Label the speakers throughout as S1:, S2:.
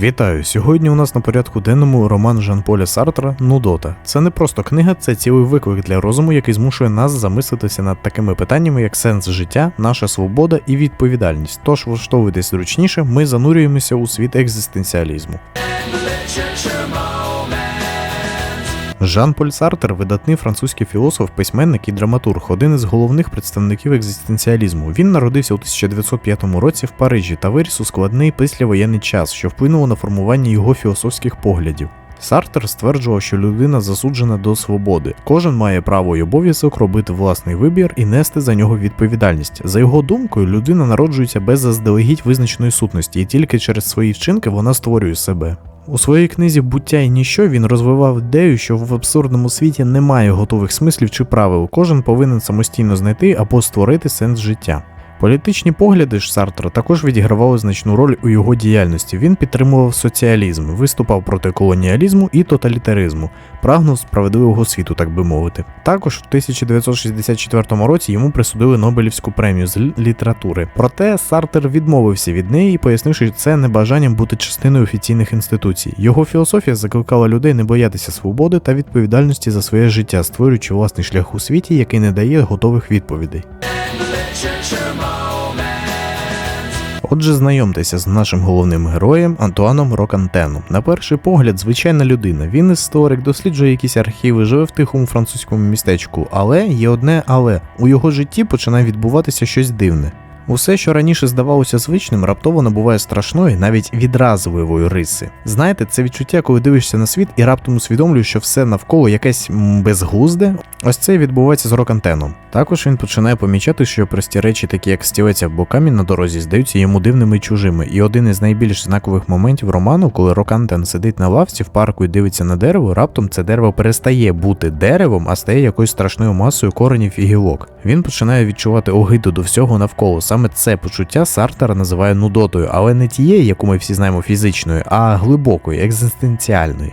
S1: Вітаю! Сьогодні у нас на порядку денному роман Жан-Поля Сартра Нудота. Це не просто книга, це цілий виклик для розуму, який змушує нас замислитися над такими питаннями, як сенс життя, наша свобода і відповідальність. Тож влаштовуйтесь зручніше, ми занурюємося у світ екзистенціалізму. Жан-Поль Сартер видатний французький філософ, письменник і драматург, один із головних представників екзистенціалізму. Він народився у 1905 році в Парижі та виріс у складний післявоєнний час, що вплинуло на формування його філософських поглядів. Сартер стверджував, що людина засуджена до свободи. Кожен має право і обов'язок робити власний вибір і нести за нього відповідальність. За його думкою, людина народжується без заздалегідь визначеної сутності, і тільки через свої вчинки вона створює себе. У своїй книзі Буття і ніщо він розвивав ідею, що в абсурдному світі немає готових смислів чи правил. Кожен повинен самостійно знайти або створити сенс життя. Політичні погляди ж Сартра також відігравали значну роль у його діяльності. Він підтримував соціалізм, виступав проти колоніалізму і тоталітаризму, прагнув справедливого світу, так би мовити. Також в 1964 році йому присудили Нобелівську премію з літератури. Проте Сартер відмовився від неї, пояснивши, це не бажанням бути частиною офіційних інституцій. Його філософія закликала людей не боятися свободи та відповідальності за своє життя, створюючи власний шлях у світі, який не дає готових відповідей. Отже, знайомтеся з нашим головним героєм Антуаном Рокантеном. На перший погляд, звичайна людина. Він історик, досліджує якісь архіви, живе в тихому французькому містечку. Але є одне але у його житті починає відбуватися щось дивне. Усе, що раніше здавалося звичним, раптово набуває страшної, навіть відразливої риси. Знаєте, це відчуття, коли дивишся на світ і раптом усвідомлюєш, що все навколо якесь м, безглузде. Ось це відбувається з Рокантеном. Також він починає помічати, що прості речі, такі як стілець або камінь на дорозі, здаються йому дивними і чужими. І один із найбільш знакових моментів роману, коли Рокантен сидить на лавці в парку і дивиться на дерево, раптом це дерево перестає бути деревом, а стає якоюсь страшною масою коренів і гілок. Він починає відчувати огиду до всього навколо. Саме це почуття Сартера називає нудотою, але не тією, яку ми всі знаємо фізичною, а глибокою, екзистенціальною.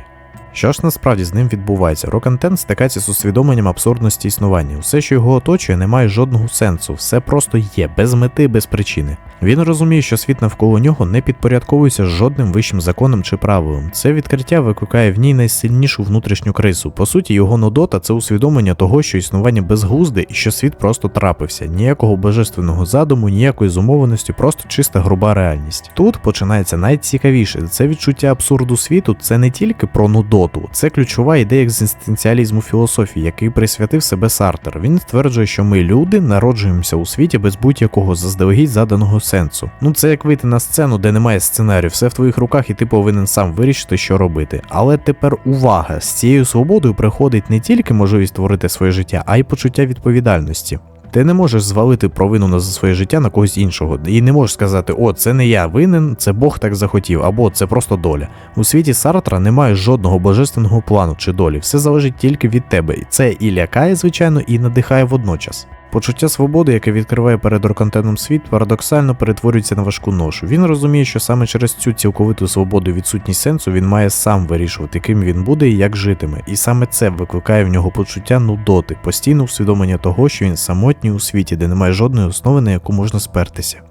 S1: Що ж насправді з ним відбувається? Рокантен стикається з усвідомленням абсурдності існування. Усе, що його оточує, не має жодного сенсу, все просто є, без мети, без причини. Він розуміє, що світ навколо нього не підпорядковується жодним вищим законом чи правилом. Це відкриття викликає в ній найсильнішу внутрішню кризу. По суті, його нудота це усвідомлення того, що існування безглузде і що світ просто трапився. Ніякого божественного задуму, ніякої зумовленості, просто чиста груба реальність. Тут починається найцікавіше. Це відчуття абсурду світу. Це не тільки про нудоту, це ключова ідея екзистенціалізму філософії, який присвятив себе Сартер. Він стверджує, що ми люди народжуємося у світі без будь-якого заздалегідь заданого сенсу. Ну це як вийти на сцену, де немає сценарію, все в твоїх руках, і ти повинен сам вирішити, що робити. Але тепер увага! З цією свободою приходить не тільки можливість творити своє життя, а й почуття відповідальності. Ти не можеш звалити провину на своє життя на когось іншого, і не можеш сказати, о, це не я винен, це Бог так захотів, або це просто доля. У світі Сартра немає жодного божественного плану чи долі, все залежить тільки від тебе. І це і лякає, звичайно, і надихає водночас. Почуття свободи, яке відкриває перед Рокантеном світ, парадоксально перетворюється на важку ношу. Він розуміє, що саме через цю цілковиту свободу і відсутність сенсу він має сам вирішувати, ким він буде і як житиме. І саме це викликає в нього почуття нудоти, постійне усвідомлення того, що він самотній у світі, де немає жодної основи, на яку можна спертися.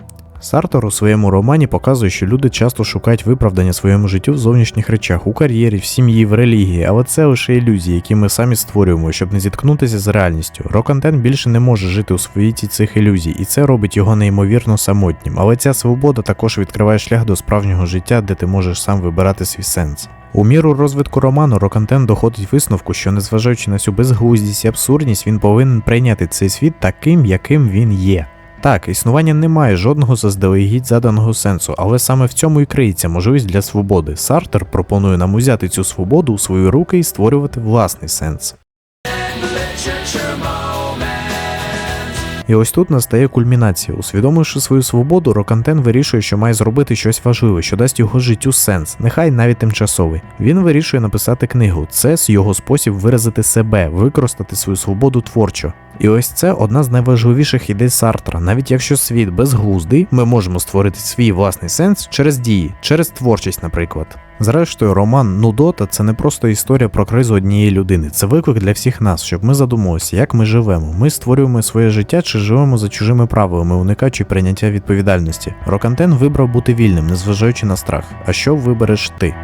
S1: Сартор у своєму романі показує, що люди часто шукають виправдання своєму життю в зовнішніх речах, у кар'єрі, в сім'ї, в релігії, але це лише ілюзії, які ми самі створюємо, щоб не зіткнутися з реальністю. Рокантен більше не може жити у світі цих ілюзій, і це робить його неймовірно самотнім. Але ця свобода також відкриває шлях до справжнього життя, де ти можеш сам вибирати свій сенс. У міру розвитку роману Рокантен доходить висновку, що незважаючи на цю безглуздість і абсурдність, він повинен прийняти цей світ таким, яким він є. Так, існування не має жодного заздалегідь заданого сенсу, але саме в цьому і криється можливість для свободи. Сартер пропонує нам узяти цю свободу у свої руки і створювати власний сенс. І ось тут настає кульмінація. Усвідомивши свою свободу, Рокантен вирішує, що має зробити щось важливе, що дасть його життю сенс, нехай навіть тимчасовий. Він вирішує написати книгу. Це його спосіб виразити себе, використати свою свободу творчо. І ось це одна з найважливіших ідей Сартра. Навіть якщо світ безглуздий, ми можемо створити свій власний сенс через дії, через творчість, наприклад. Зрештою, роман Нудота це не просто історія про кризу однієї людини, це виклик для всіх нас, щоб ми задумалися, як ми живемо. Ми створюємо своє життя чи живемо за чужими правилами, уникаючи прийняття відповідальності. Рокантен вибрав бути вільним, незважаючи на страх. А що вибереш ти?